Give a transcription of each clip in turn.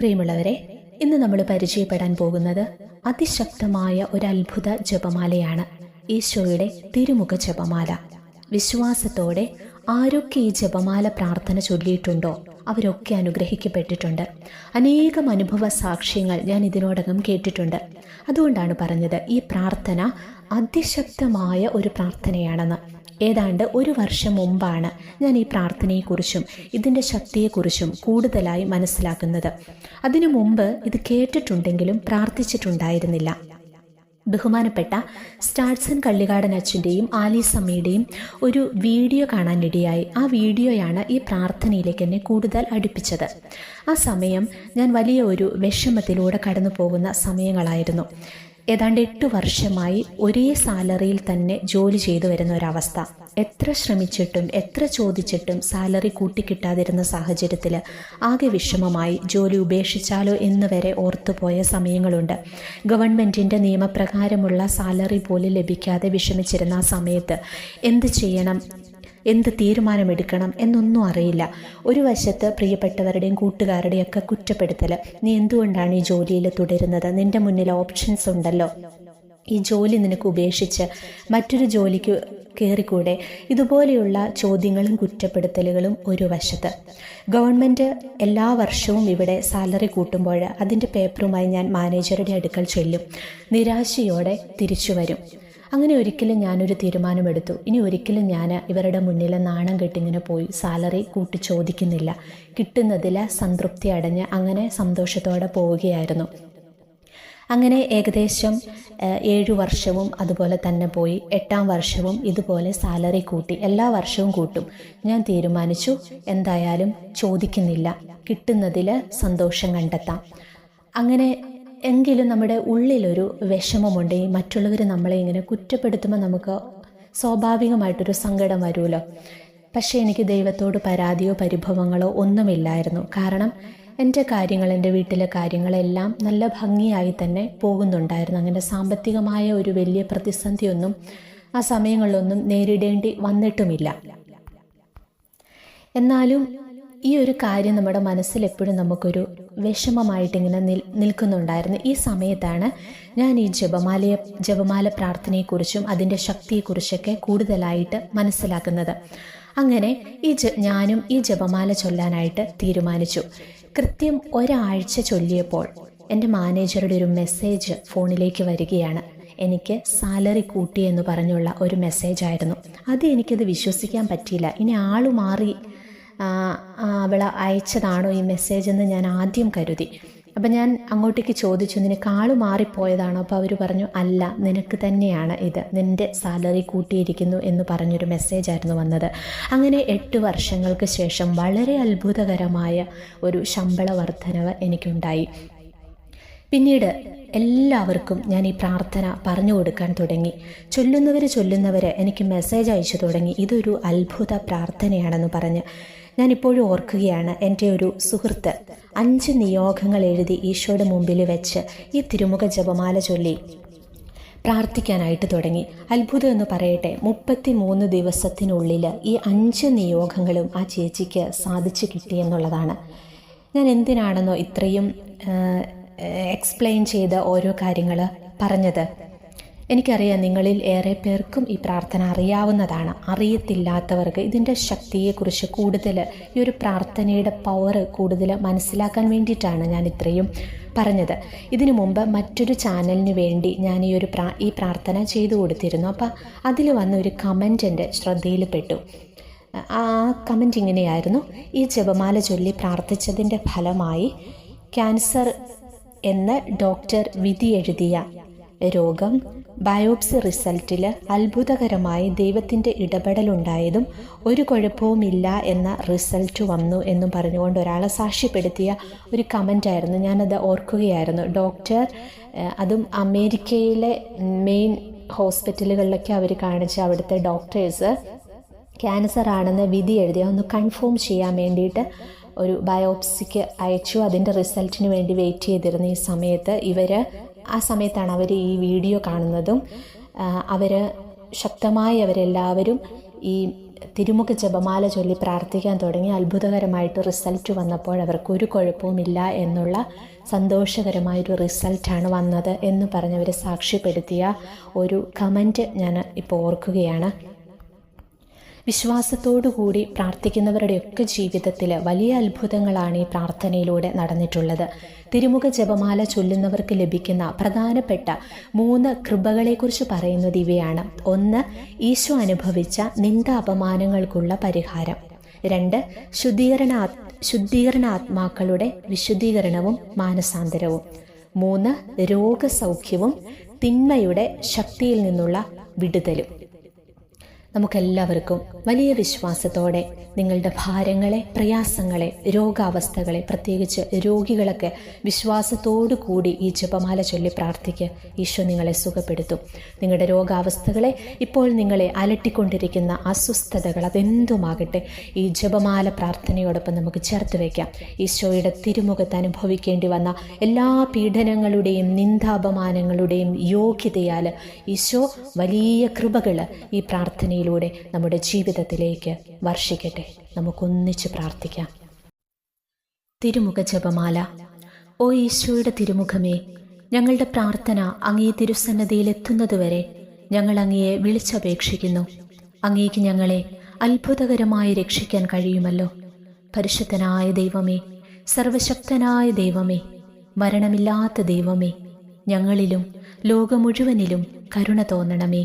പ്രിയമുള്ളവരെ ഇന്ന് നമ്മൾ പരിചയപ്പെടാൻ പോകുന്നത് അതിശക്തമായ ഒരു അത്ഭുത ജപമാലയാണ്. ഈശോയുടെ തിരുമുഖ ജപമാല. വിശ്വാസത്തോടെ ആരൊക്കെ ഈ ജപമാല പ്രാർത്ഥന ചൊല്ലിയിട്ടുണ്ടോ അവരൊക്കെ അനുഗ്രഹിക്കപ്പെട്ടിട്ടുണ്ട്. അനേകം അനുഭവ സാക്ഷ്യങ്ങൾ ഞാൻ ഇതിനോടകം കേട്ടിട്ടുണ്ട്. അതുകൊണ്ടാണ് പറഞ്ഞത് ഈ പ്രാർത്ഥന അതിശക്തമായ ഒരു പ്രാർത്ഥനയാണെന്ന്. ഏതാണ്ട് ഒരു വർഷം മുമ്പാണ് ഞാൻ ഈ പ്രാർത്ഥനയെക്കുറിച്ചും ഇതിന്റെ ശക്തിയെക്കുറിച്ചും കൂടുതലായി മനസ്സിലാക്കുന്നത്. അതിനു മുമ്പ് ഇത് കേട്ടിട്ടുണ്ടെങ്കിലും പ്രാർത്ഥിച്ചിട്ടുണ്ടായിരുന്നില്ല. ബഹുമാനപ്പെട്ട സ്റ്റാർട്സൺ കള്ളികാടൻ അച്ഛന്റെയും ആലീസമ്മയുടെയും ഒരു വീഡിയോ കാണാനിടയായി ആ വീഡിയോയാണ് ഈ പ്രാർത്ഥനയിലേക്ക് എന്നെ കൂടുതൽ അടുപ്പിച്ചത്. ആ സമയം ഞാൻ വലിയ ഒരു വിഷമത്തിലൂടെ കടന്നു പോകുന്ന സമയങ്ങളായിരുന്നു. ഏതാണ്ട് എട്ട് വർഷമായി ഒരേ സാലറിയിൽ തന്നെ ജോലി ചെയ്തു വരുന്ന ഒരവസ്ഥ. എത്ര ശ്രമിച്ചിട്ടും എത്ര ചോദിച്ചിട്ടും സാലറി കൂട്ടിക്കിട്ടാതിരുന്ന സാഹചര്യത്തിൽ ആകെ വിഷമമായി ജോലി ഉപേക്ഷിച്ചാലോ എന്ന് വരെ ഓർത്തുപോയ സമയങ്ങളുണ്ട്. ഗവൺമെന്റിന്റെ നിയമപ്രകാരമുള്ള സാലറി പോലും ലഭിക്കാതെ വിഷമിച്ചിരുന്ന ആ സമയത്ത് എന്ത് ചെയ്യണം? എന്ത് തീരുമാനമെടുക്കണം എന്നൊന്നും അറിയില്ല. ഒരു വശത്ത് പ്രിയപ്പെട്ടവരുടെയും കൂട്ടുകാരുടെയും ഒക്കെ കുറ്റപ്പെടുത്തൽ നീ എന്തുകൊണ്ടാണ് ഈ ജോലിയിൽ തുടരുന്നത്? നിന്റെ മുന്നിൽ ഓപ്ഷൻസ് ഉണ്ടല്ലോ. ഈ ജോലി നിനക്ക് ഉപേക്ഷിച്ച് മറ്റൊരു ജോലിക്ക് കയറിക്കൂടെ ഇതുപോലെയുള്ള ചോദ്യങ്ങളും കുറ്റപ്പെടുത്തലുകളും ഒരു വശത്ത്. ഗവൺമെന്റ് എല്ലാ വർഷവും ഇവിടെ സാലറി കൂട്ടുമ്പോൾ അതിന്റെ പേപ്പറുമായി ഞാൻ മാനേജറുടെ അടുക്കൽ ചൊല്ലും. നിരാശയോടെ തിരിച്ചു വരും. അങ്ങനെ ഒരിക്കലും ഞാനൊരു തീരുമാനമെടുത്തു. ഇനി ഒരിക്കലും ഞാൻ ഇവരുടെ മുന്നിലെ നാണം കെട്ടിങ്ങനെ പോയി സാലറി കൂട്ടി ചോദിക്കുന്നില്ല കിട്ടുന്നതിൽ സംതൃപ്തി അടഞ്ഞ് അങ്ങനെ സന്തോഷത്തോടെ പോവുകയായിരുന്നു. അങ്ങനെ ഏകദേശം ഏഴു വർഷവും അതുപോലെ തന്നെ പോയി. എട്ടാം വർഷവും ഇതുപോലെ സാലറി കൂട്ടി. എല്ലാ വർഷവും കൂട്ടും. ഞാൻ തീരുമാനിച്ചു എന്തായാലും ചോദിക്കുന്നില്ല. കിട്ടുന്നതിൽ സന്തോഷം കണ്ടെത്താം. അങ്ങനെ എങ്കിലും നമ്മുടെ ഉള്ളിലൊരു വിഷമമുണ്ട്. ഈ മറ്റുള്ളവർ നമ്മളെ ഇങ്ങനെ കുറ്റപ്പെടുത്തുമ്പോൾ നമുക്ക് സ്വാഭാവികമായിട്ടൊരു സങ്കടം വരുമല്ലോ പക്ഷേ എനിക്ക് ദൈവത്തോട് പരാതിയോ പരിഭവങ്ങളോ ഒന്നുമില്ലായിരുന്നു. കാരണം എന്റെ കാര്യങ്ങൾ എന്റെ വീട്ടിലെ കാര്യങ്ങളെല്ലാം നല്ല ഭംഗിയായി തന്നെ പോകുന്നുണ്ടായിരുന്നു. അങ്ങനെ സാമ്പത്തികമായ ഒരു വലിയ പ്രതിസന്ധിയൊന്നും ആ സമയങ്ങളിലൊന്നും നേരിടേണ്ടി വന്നിട്ടുമില്ല. എന്നാലും ഈ ഒരു കാര്യം നമ്മുടെ മനസ്സിൽ എപ്പോഴും നമുക്കൊരു വിഷമമായിട്ട് ഇങ്ങനെ നിൽ നിൽക്കുന്നുണ്ടായിരുന്നു. ഈ സമയത്താണ് ഞാൻ ഈ ജപമാലയെ ജപമാല പ്രാർത്ഥനയെക്കുറിച്ചും അതിന്റെ ശക്തിയെക്കുറിച്ചൊക്കെ കൂടുതലായിട്ട് മനസ്സിലാക്കുന്നത്. അങ്ങനെ ഈ ജ ഞാനും ഈ ജപമാല ചൊല്ലാനായിട്ട് തീരുമാനിച്ചു. കൃത്യം ഒരാഴ്ച ചൊല്ലിയപ്പോൾ എന്റെ മാനേജറുടെ ഒരു മെസ്സേജ് ഫോണിലേക്ക് വരികയാണ്. എനിക്ക് സാലറി കൂട്ടി എന്ന് പറഞ്ഞുള്ള ഒരു മെസ്സേജായിരുന്നു. അത് എനിക്കത് വിശ്വസിക്കാൻ പറ്റിയില്ല. ഇനി ആൾ മാറി അവൾ അയച്ചതാണോ ഈ മെസ്സേജ് എന്ന് ഞാൻ ആദ്യം കരുതി. അപ്പം ഞാൻ അങ്ങോട്ടേക്ക് ചോദിച്ചു നിനക്ക് ആൾ മാറിപ്പോയതാണോ? അപ്പോൾ അവർ പറഞ്ഞു അല്ല നിനക്ക് തന്നെയാണ് ഇത്. നിന്റെ സാലറി കൂട്ടിയിരിക്കുന്നു എന്ന് പറഞ്ഞൊരു മെസ്സേജായിരുന്നു വന്നത്. അങ്ങനെ എട്ട് വർഷങ്ങൾക്ക് ശേഷം വളരെ അത്ഭുതകരമായ ഒരു ശമ്പള വർധനവ് എനിക്കുണ്ടായി. പിന്നീട് എല്ലാവർക്കും ഞാൻ ഈ പ്രാർത്ഥന പറഞ്ഞു കൊടുക്കാൻ തുടങ്ങി. ചൊല്ലുന്നവർ ചൊല്ലുന്നവർ എനിക്ക് മെസ്സേജ് അയച്ചു തുടങ്ങി. ഇതൊരു അത്ഭുത പ്രാർത്ഥനയാണെന്ന് പറഞ്ഞ് ഞാനിപ്പോഴും ഓർക്കുകയാണ് എന്റെ ഒരു സുഹൃത്ത്. അഞ്ച് നിയോഗങ്ങൾ എഴുതി ഈശോയുടെ മുമ്പിൽ വെച്ച് ഈ തിരുമുഖ ജപമാല ചൊല്ലി. പ്രാർത്ഥിക്കാനായിട്ട് തുടങ്ങി. അത്ഭുതം എന്ന് പറയട്ടെ മുപ്പത്തി മൂന്ന് ദിവസത്തിനുള്ളിൽ ഈ അഞ്ച് നിയോഗങ്ങളും ആ ചേച്ചിക്ക് സാധിച്ചു കിട്ടിയെന്നുള്ളതാണ് ഞാൻ എന്തിനാണെന്നോ ഇത്രയും എക്സ്പ്ലെയിൻ ചെയ്ത ഓരോ കാര്യങ്ങൾ പറഞ്ഞത്. എനിക്കറിയാം നിങ്ങളിൽ ഏറെ പേർക്കും ഈ പ്രാർത്ഥന അറിയാവുന്നതാണ്. അറിയത്തില്ലാത്തവർക്ക് ഇതിന്റെ ശക്തിയെക്കുറിച്ച് കൂടുതൽ ഈ ഒരു പ്രാർത്ഥനയുടെ പവർ കൂടുതൽ മനസ്സിലാക്കാൻ വേണ്ടിയിട്ടാണ് ഞാൻ ഇത്രയും പറഞ്ഞത്. ഇതിനു മുമ്പ് മറ്റൊരു ചാനലിന് വേണ്ടി ഞാൻ ഈ ഒരു പ്രാ ഈ പ്രാർത്ഥന ചെയ്തു കൊടുത്തിരുന്നു. അപ്പോൾ അതിൽ വന്ന ഒരു കമന്റ് എന്റെ ശ്രദ്ധയിൽപ്പെട്ടു ആ കമന്റ് ഇങ്ങനെയായിരുന്നു. ഈ ജപമാല ചൊല്ലി പ്രാർത്ഥിച്ചതിന്റെ ഫലമായി ക്യാൻസർ എന്ന് ഡോക്ടർ വിധി എഴുതിയ രോഗം ബയോപ്സി റിസൾട്ടിൽ അത്ഭുതകരമായി ദൈവത്തിന്റെ ഇടപെടലുണ്ടായതും ഒരു കുഴപ്പവുമില്ല എന്ന റിസൾട്ട് വന്നു എന്നും പറഞ്ഞുകൊണ്ട് ഒരാളെ സാക്ഷ്യപ്പെടുത്തിയ ഒരു കമന്റായിരുന്നു ഞാനത് ഓർക്കുകയായിരുന്നു. ഡോക്ടർ അതും അമേരിക്കയിലെ മെയിൻ ഹോസ്പിറ്റലുകളിലൊക്കെ അവർ കാണിച്ച അവിടുത്തെ ഡോക്ടേഴ്സ് ക്യാൻസർ ആണെന്ന് വിധി എഴുതി ഒന്ന് കൺഫേം ചെയ്യാൻ വേണ്ടിയിട്ട് ഒരു ബയോപ്സിക്ക് അയച്ചു. അതിന്റെ റിസൾട്ടിന് വേണ്ടി വെയിറ്റ് ചെയ്തിരുന്ന ഈ സമയത്ത് ഇവർ സമയത്താണ് അവർ ഈ വീഡിയോ കാണുന്നതും അവർ ശക്തമായി അവരെല്ലാവരും ഈ തിരുമുഖ ജപമാല ചൊല്ലി പ്രാർത്ഥിക്കാൻ തുടങ്ങി. അത്ഭുതകരമായിട്ട് റിസൾട്ട് വന്നപ്പോൾ അവർക്ക് ഒരു കുഴപ്പവുമില്ല എന്നുള്ള സന്തോഷകരമായൊരു റിസൾട്ടാണ് വന്നത് എന്ന് പറഞ്ഞവർ സാക്ഷ്യപ്പെടുത്തിയ ഒരു കമന്റ് ഞാൻ ഇപ്പോൾ ഓർക്കുകയാണ്. വിശ്വാസത്തോടുകൂടി പ്രാർത്ഥിക്കുന്നവരുടെയൊക്കെ ജീവിതത്തിൽ വലിയ അത്ഭുതങ്ങളാണ് ഈ പ്രാർത്ഥനയിലൂടെ നടന്നിട്ടുള്ളത്. തിരുമുഖ ജപമാല ചൊല്ലുന്നവർക്ക് ലഭിക്കുന്ന പ്രധാനപ്പെട്ട മൂന്ന് കൃപകളെക്കുറിച്ച് പറയുന്നത് ഇവയാണ്. ഒന്ന് ഈശോ അനുഭവിച്ച നിന്ദ അപമാനങ്ങൾക്കുള്ള പരിഹാരം. രണ്ട് ശുദ്ധീകരണ ശുദ്ധീകരണാത്മാക്കളുടെ വിശുദ്ധീകരണവും മാനസാന്തരവും. മൂന്ന് രോഗസൗഖ്യവും തിന്മയുടെ ശക്തിയിൽ നിന്നുള്ള വിടുതലും. നമുക്കെല്ലാവർക്കും വലിയ വിശ്വാസത്തോടെ നിങ്ങളുടെ ഭാരങ്ങളെ പ്രയാസങ്ങളെ രോഗാവസ്ഥകളെ പ്രത്യേകിച്ച് രോഗികളൊക്കെ വിശ്വാസത്തോടു കൂടി ഈ ജപമാല ചൊല്ലി പ്രാർത്ഥിക്കുക ഈശോ നിങ്ങളെ സുഖപ്പെടുത്തും. നിങ്ങളുടെ രോഗാവസ്ഥകളെ ഇപ്പോൾ നിങ്ങളെ അലട്ടിക്കൊണ്ടിരിക്കുന്ന അസ്വസ്ഥതകൾ അതെന്തുമാകട്ടെ ഈ ജപമാല പ്രാർത്ഥനയോടൊപ്പം നമുക്ക് ചേർത്ത് വയ്ക്കാം ഈശോയുടെ തിരുമുഖത്ത് അനുഭവിക്കേണ്ടി വന്ന എല്ലാ പീഡനങ്ങളുടെയും നിന്ദാപമാനങ്ങളുടെയും യോഗ്യതയാൽ ഈശോ വലിയ കൃപകൾ ഈ പ്രാർത്ഥനയിലൂടെ നമ്മുടെ ജീവിതത്തിലേക്ക് വർഷിക്കട്ടെ. നമുക്കൊന്നിച്ച് പ്രാർത്ഥിക്കാം. തിരുമുഖ ജപമാല ഓ ഈശോയുടെ തിരുമുഖമേ ഞങ്ങളുടെ പ്രാർത്ഥന അങ്ങേ തിരുസന്നതിയിലെത്തുന്നതുവരെ ഞങ്ങൾ അങ്ങയെ വിളിച്ചപേക്ഷിക്കുന്നു. അങ്ങേക്ക് ഞങ്ങളെ അത്ഭുതകരമായി രക്ഷിക്കാൻ കഴിയുമല്ലോ. പരിശുദ്ധനായ ദൈവമേ സർവശക്തനായ ദൈവമേ മരണമില്ലാത്ത ദൈവമേ ഞങ്ങളിലും ലോകം മുഴുവനിലും കരുണ തോന്നണമേ.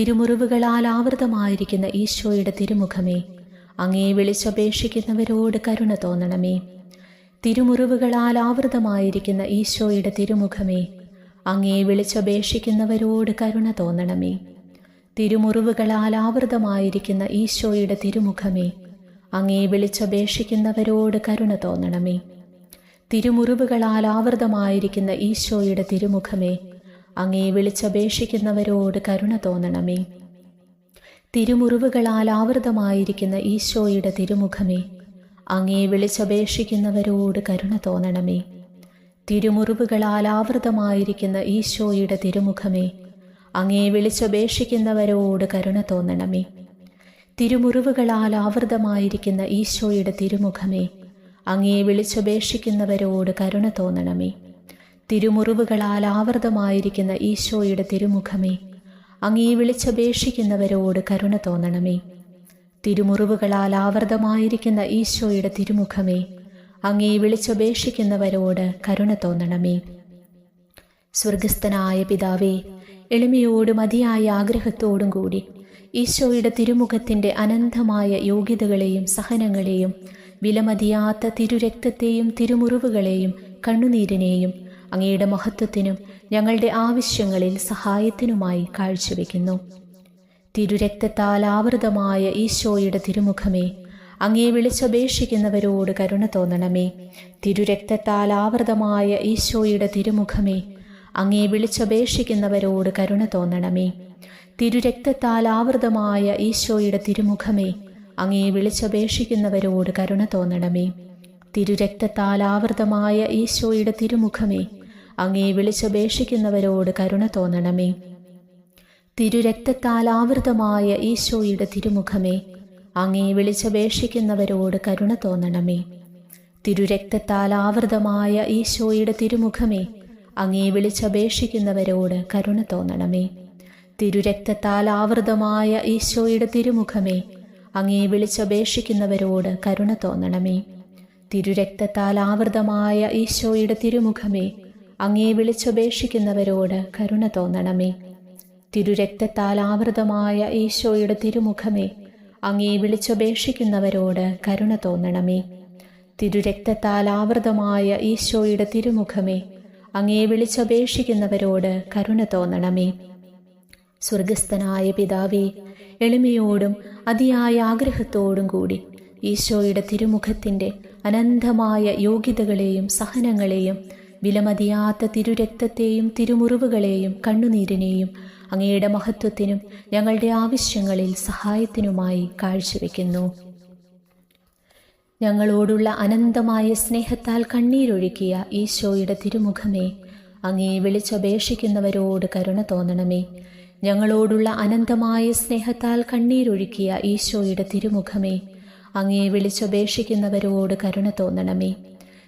തിരുമുറിവുകളാൽ ആവൃതമായിരിക്കുന്ന ഈശോയുടെ തിരുമുഖമേ അങ്ങേ വിളിച്ചപേക്ഷിക്കുന്നവരോട് കരുണ തോന്നണമേ. തിരുമുറിവുകളാൽ ആവൃതമായിരിക്കുന്ന ഈശോയുടെ തിരുമുഖമേ അങ്ങേ വിളിച്ചപേക്ഷിക്കുന്നവരോട് കരുണ തോന്നണമേ. തിരുമുറിവുകളാൽ ആവൃതമായിരിക്കുന്ന ഈശോയുടെ തിരുമുഖമേ അങ്ങേ വിളിച്ചപേക്ഷിക്കുന്നവരോട് കരുണ തോന്നണമേ. തിരുമുറിവുകളാൽ ആവൃതമായിരിക്കുന്ന ഈശോയുടെ തിരുമുഖമേ അങ്ങേ വിളിച്ചപേക്ഷിക്കുന്നവരോട് കരുണ തോന്നണമേ. തിരുമുറിവുകളാൽ ആവൃതമായിരിക്കുന്ന ഈശോയുടെ തിരുമുഖമേ അങ്ങേ വിളിച്ചപേക്ഷിക്കുന്നവരോട് കരുണ തോന്നണമേ. തിരുമുറിവുകളാൽ ആവൃതമായിരിക്കുന്ന ഈശോയുടെ തിരുമുഖമേ അങ്ങേ വിളിച്ചപേക്ഷിക്കുന്നവരോട് കരുണ തോന്നണമേ. തിരുമുറിവുകളാൽ ആവൃതമായിരിക്കുന്ന ഈശോയുടെ തിരുമുഖമേ അങ്ങേ വിളിച്ചപേക്ഷിക്കുന്നവരോട് കരുണ തോന്നണമേ. തിരുമുറിവുകളാൽ ആവൃതമായിരിക്കുന്ന ഈശോയുടെ തിരുമുഖമേ അങ്ങീ വിളിച്ചപേക്ഷിക്കുന്നവരോട് കരുണ തോന്നണമേ. തിരുമുറിവുകളാൽ ആവൃതമായിരിക്കുന്ന ഈശോയുടെ തിരുമുഖമേ അങ്ങീ വിളിച്ചപേക്ഷിക്കുന്നവരോട് കരുണ തോന്നണമേ. സ്വർഗസ്ഥനായ പിതാവേ എളിമയോടും അതിയായ ആഗ്രഹത്തോടും കൂടി ഈശോയുടെ തിരുമുഖത്തിന്റെ അനന്തമായ യോഗ്യതകളെയും സഹനങ്ങളെയും വിലമതിയാത്ത തിരുരക്തത്തെയും തിരുമുറിവുകളെയും കണ്ണുനീരിനെയും അങ്ങയുടെ മഹത്വത്തിനും ഞങ്ങളുടെ ആവശ്യങ്ങളിൽ സഹായത്തിനുമായി കാഴ്ചവെക്കുന്നു. തിരുരക്തത്താൽ ആവൃതമായ ഈശോയുടെ തിരുമുഖമേ അങ്ങേ വിളിച്ചപേക്ഷിക്കുന്നവരോട് കരുണ തോന്നണമേ. തിരുരക്തത്താൽ ആവൃതമായ ഈശോയുടെ തിരുമുഖമേ അങ്ങേ വിളിച്ചപേക്ഷിക്കുന്നവരോട് കരുണ തോന്നണമേ. തിരുരക്തത്താൽ ആവൃതമായ ഈശോയുടെ തിരുമുഖമേ അങ്ങേ വിളിച്ചപേക്ഷിക്കുന്നവരോട് കരുണ തോന്നണമേ. തിരുരക്തത്താൽ ആവൃതമായ ഈശോയുടെ തിരുമുഖമേ അങ്ങേ വിളിച്ചപേക്ഷിക്കുന്നവരോട് കരുണ തോന്നണമേ. തിരുരക്തത്താൽ ആവൃതമായ ഈശോയുടെ തിരുമുഖമേ അങ്ങേ വിളിച്ചപേക്ഷിക്കുന്നവരോട് കരുണ തോന്നണമേ. തിരുരക്തത്താൽ ആവൃതമായ ഈശോയുടെ തിരുമുഖമേ അങ്ങേ വിളിച്ചപേക്ഷിക്കുന്നവരോട് കരുണ തോന്നണമേ. തിരുരക്തത്താൽ ആവൃതമായ ഈശോയുടെ തിരുമുഖമേ അങ്ങേ വിളിച്ചപേക്ഷിക്കുന്നവരോട് കരുണ തോന്നണമേ. തിരുരക്തത്താൽ ആവൃതമായ ഈശോയുടെ തിരുമുഖമേ അങ്ങേ വിളിച്ചപേക്ഷിക്കുന്നവരോട് കരുണ തോന്നണമേ. തിരുരക്തത്താൽ ആവൃതമായ ഈശോയുടെ തിരുമുഖമേ അങ്ങേ വിളിച്ചപേക്ഷിക്കുന്നവരോട് കരുണ തോന്നണമേ. തിരുരക്തത്താൽ ആവൃതമായ ഈശോയുടെ തിരുമുഖമേ അങ്ങേ വിളിച്ചപേക്ഷിക്കുന്നവരോട് കരുണ തോന്നണമേ. സ്വർഗസ്ഥനായ പിതാവേ എളിമയോടും അതിയായ ആഗ്രഹത്തോടും കൂടി ഈശോയുടെ തിരുമുഖത്തിന്റെ അനന്തമായ യോഗ്യതകളെയും സഹനങ്ങളെയും വിലമതിയാത്ത തിരുരക്തത്തെയും തിരുമുറിവുകളെയും കണ്ണുനീരിനെയും അങ്ങയുടെ മഹത്വത്തിനും ഞങ്ങളുടെ ആവശ്യങ്ങളിൽ സഹായത്തിനുമായി കാഴ്ചവെക്കുന്നു. ഞങ്ങളോടുള്ള അനന്തമായ സ്നേഹത്താൽ കണ്ണീരൊഴുക്കിയ ഈശോയുടെ തിരുമുഖമേ അങ്ങേ വിളിച്ചപേക്ഷിക്കുന്നവരോട് കരുണ തോന്നണമേ. ഞങ്ങളോടുള്ള അനന്തമായ സ്നേഹത്താൽ കണ്ണീരൊഴുക്കിയ ഈശോയുടെ തിരുമുഖമേ അങ്ങേ വിളിച്ചപേക്ഷിക്കുന്നവരോട് കരുണ തോന്നണമേ.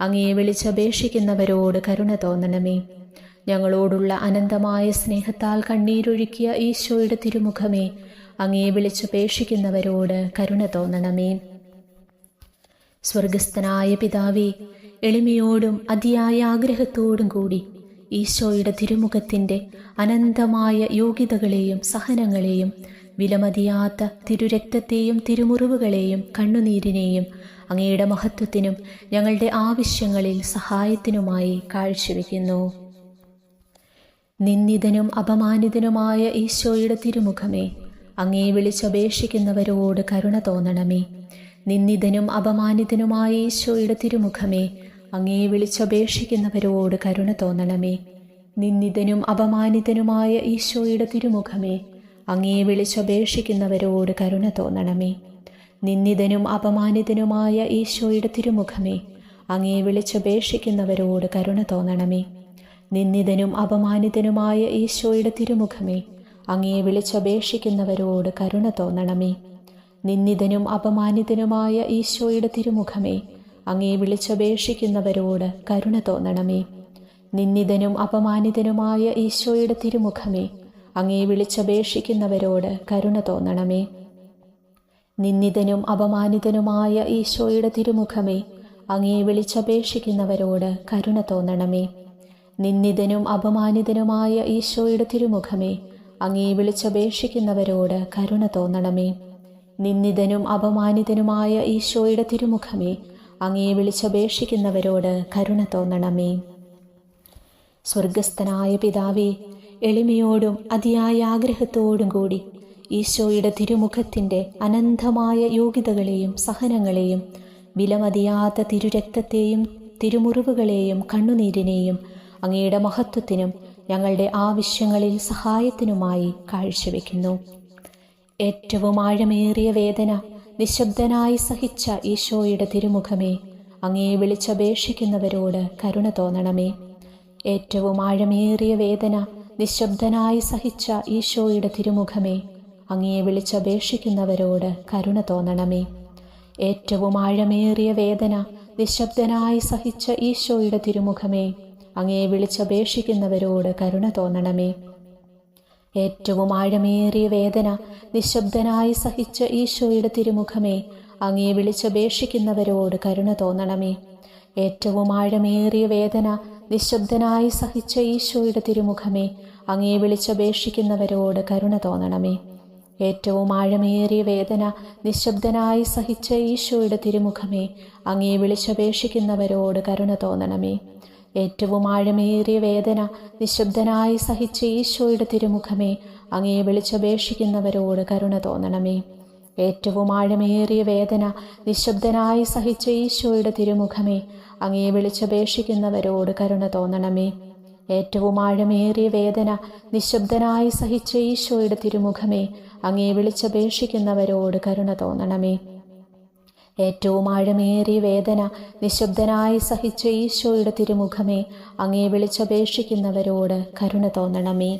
അങ്ങേ വിളിച്ചപേക്ഷിക്കുന്നവരോട് കരുണ തോന്നണമേ. ഞങ്ങളോടുള്ള അനന്തമായ സ്നേഹത്താൽ കണ്ണീരൊഴുക്കിയ ഈശോയുടെ തിരുമുഖമേ അങ്ങയെ വിളിച്ചപേക്ഷിക്കുന്നവരോട് കരുണ തോന്നണമേ. സ്വർഗസ്ഥനായ പിതാവേ എളിമയോടും അതിയായ ആഗ്രഹത്തോടും കൂടി ഈശോയുടെ തിരുമുഖത്തിന്റെ അനന്തമായ യോഗ്യതകളെയും സഹനങ്ങളെയും വിലമതിയാത്ത തിരുരക്തത്തെയും തിരുമുറിവുകളെയും കണ്ണുനീരിനെയും അങ്ങയുടെ മഹത്വത്തിനും ഞങ്ങളുടെ ആവശ്യങ്ങളിൽ സഹായത്തിനുമായി കാഴ്ചവെക്കുന്നു. നിന്ദിതനും അപമാനിതനുമായ ഈശോയുടെ തിരുമുഖമേ അങ്ങേ വിളിച്ചപേക്ഷിക്കുന്നവരോട് കരുണ തോന്നണമേ. നിന്ദിതനും അപമാനിതനുമായ ഈശോയുടെ തിരുമുഖമേ അങ്ങേ വിളിച്ചപേക്ഷിക്കുന്നവരോട് കരുണ തോന്നണമേ. നിന്ദിതനും അപമാനിതനുമായ ഈശോയുടെ തിരുമുഖമേ അങ്ങേ വിളിച്ചപേക്ഷിക്കുന്നവരോട് കരുണ തോന്നണമേ. നിന്ദിതനും അപമാനിതനുമായ ഈശോയുടെ തിരുമുഖമേ അങ്ങേ വിളിച്ചപേക്ഷിക്കുന്നവരോട് കരുണ തോന്നണമേ. നിന്ദിതനും അപമാനിതനുമായ ഈശോയുടെ തിരുമുഖമേ അങ്ങേ വിളിച്ചപേക്ഷിക്കുന്നവരോട് കരുണ തോന്നണമേ. നിന്ദിതനും അപമാനിതനുമായ ഈശോയുടെ തിരുമുഖമേ അങ്ങേ വിളിച്ചപേക്ഷിക്കുന്നവരോട് കരുണ തോന്നണമേ. നിന്ദിതനും അപമാനിതനുമായ ഈശോയുടെ തിരുമുഖമേ അങ്ങേ വിളിച്ചപേക്ഷിക്കുന്നവരോട് കരുണ തോന്നണമേ. നിന്ദിതനും അപമാനിതനുമായ ഈശോയുടെ തിരുമുഖമേ അങ്ങേ വിളിച്ചപേക്ഷിക്കുന്നവരോട് കരുണ തോന്നണമേ. നിന്ദിതനും അപമാനിതനുമായ ഈശോയുടെ തിരുമുഖമേ അങ്ങേ വിളിച്ചപേക്ഷിക്കുന്നവരോട് കരുണ തോന്നണമേ. നിന്ദിതനും അപമാനിതനുമായ ഈശോയുടെ തിരുമുഖമേ അങ്ങേ വിളിച്ചപേക്ഷിക്കുന്നവരോട് കരുണ തോന്നണമേ. സ്വർഗസ്ഥനായ പിതാവേ എളിമയോടും അതിയായ ആഗ്രഹത്തോടും കൂടി ഈശോയുടെ തിരുമുഖത്തിന്റെ അനന്തമായ യോഗ്യതകളെയും സഹനങ്ങളെയും വിലമതിയാത്ത തിരുരക്തത്തെയും തിരുമുറിവുകളെയും കണ്ണുനീരിനെയും അങ്ങയുടെ മഹത്വത്തിനും ഞങ്ങളുടെ ആവശ്യങ്ങളിൽ സഹായത്തിനുമായി കാഴ്ചവെക്കുന്നു. ഏറ്റവും ആഴമേറിയ വേദന നിശബ്ദനായി സഹിച്ച ഈശോയുടെ തിരുമുഖമേ അങ്ങേ വിളിച്ചപേക്ഷിക്കുന്നവരോട് കരുണ തോന്നണമേ. ഏറ്റവും ആഴമേറിയ വേദന നിശബ്ദനായി സഹിച്ച ഈശോയുടെ തിരുമുഖമേ അങ്ങയെ വിളിച്ചപേക്ഷിക്കുന്നവരോട് കരുണ തോന്നണമേ. ഏറ്റവും ആഴമേറിയ വേദന നിശബ്ദനായി സഹിച്ച ഈശോയുടെ തിരുമുഖമേ അങ്ങയെ വിളിച്ചപേക്ഷിക്കുന്നവരോട് കരുണ തോന്നണമേ. ഏറ്റവും ആഴമേറിയ വേദന നിശബ്ദനായി സഹിച്ച ഈശോയുടെ തിരുമുഖമേ അങ്ങയെ വിളിച്ചപേക്ഷിക്കുന്നവരോട് കരുണ തോന്നണമേ. ഏറ്റവും ആഴമേറിയ വേദന നിശബ്ദനായി സഹിച്ച ഈശോയുടെ തിരുമുഖമേ അങ്ങേ വിളിച്ചപേക്ഷിക്കുന്നവരോട് കരുണ തോന്നണമേ. ഏറ്റവും ആഴമേറിയ വേദന നിശബ്ദനായി സഹിച്ച ഈശോയുടെ തിരുമുഖമേ അങ്ങേ വിളിച്ചപേക്ഷിക്കുന്നവരോട് കരുണ തോന്നണമേ. ഏറ്റവും ആഴമേറിയ വേദന നിശബ്ദനായി സഹിച്ച ഈശോയുടെ തിരുമുഖമേ അങ്ങേ വിളിച്ചപേക്ഷിക്കുന്നവരോട് കരുണ തോന്നണമേ. ഏറ്റവും ആഴമേറിയ വേദന നിശബ്ദനായി സഹിച്ച ഈശോയുടെ തിരുമുഖമേ അങ്ങേ വിളിച്ചപേക്ഷിക്കുന്നവരോട് കരുണ തോന്നണമേ. ഏറ്റവും ആഴമേറിയ വേദന നിശബ്ദനായി സഹിച്ച ഈശോയുടെ തിരുമുഖമേ അങ്ങേ വിളിച്ചപേക്ഷിക്കുന്നവരോട് കരുണ തോന്നണമേ. ഏറ്റവും ആഴമേറിയ വേദന നിശബ്ദനായി സഹിച്ച ഈശോയുടെ തിരുമുഖമേ അങ്ങേ വിളിച്ചപേക്ഷിക്കുന്നവരോട് കരുണ തോന്നണമേ.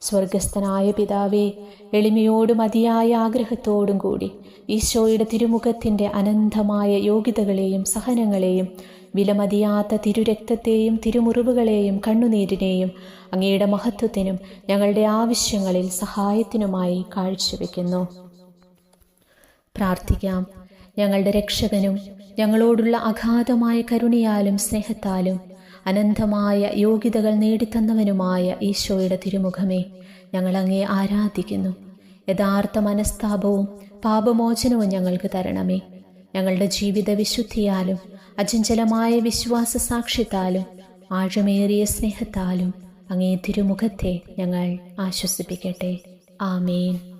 സ്വർഗസ്ഥനായ പിതാവേ എളിമയോടും അതിയായ ആഗ്രഹത്തോടും കൂടി ഈശോയുടെ തിരുമുഖത്തിന്റെ അനന്തമായ യോഗ്യതകളെയും സഹനങ്ങളെയും വിലമതിയാത്ത തിരുരക്തത്തെയും തിരുമുറിവുകളെയും കണ്ണുനീരിനെയും അങ്ങയുടെ മഹത്വത്തിനും ഞങ്ങളുടെ ആവശ്യങ്ങളിൽ സഹായത്തിനുമായി കാഴ്ചവെക്കുന്നു. പ്രാർത്ഥിക്കാം. ഞങ്ങളുടെ രക്ഷകനും ഞങ്ങളോടുള്ള അഗാധമായ കരുണയാലും സ്നേഹത്താലും അനന്തമായ യോഗ്യതകൾ നേടിത്തന്നവനുമായ ഈശോയുടെ തിരുമുഖമേ ഞങ്ങൾ അങ്ങേ ആരാധിക്കുന്നു. യഥാർത്ഥ മനസ്താപവും പാപമോചനവും ഞങ്ങൾക്ക് തരണമേ. ഞങ്ങളുടെ ജീവിത വിശുദ്ധിയാലും അചഞ്ചലമായ വിശ്വാസ സാക്ഷ്യത്താലും ആഴമേറിയ സ്നേഹത്താലും അങ്ങേ തിരുമുഖത്തെ ഞങ്ങൾ ആശ്വസിപ്പിക്കട്ടെ. ആമേൻ.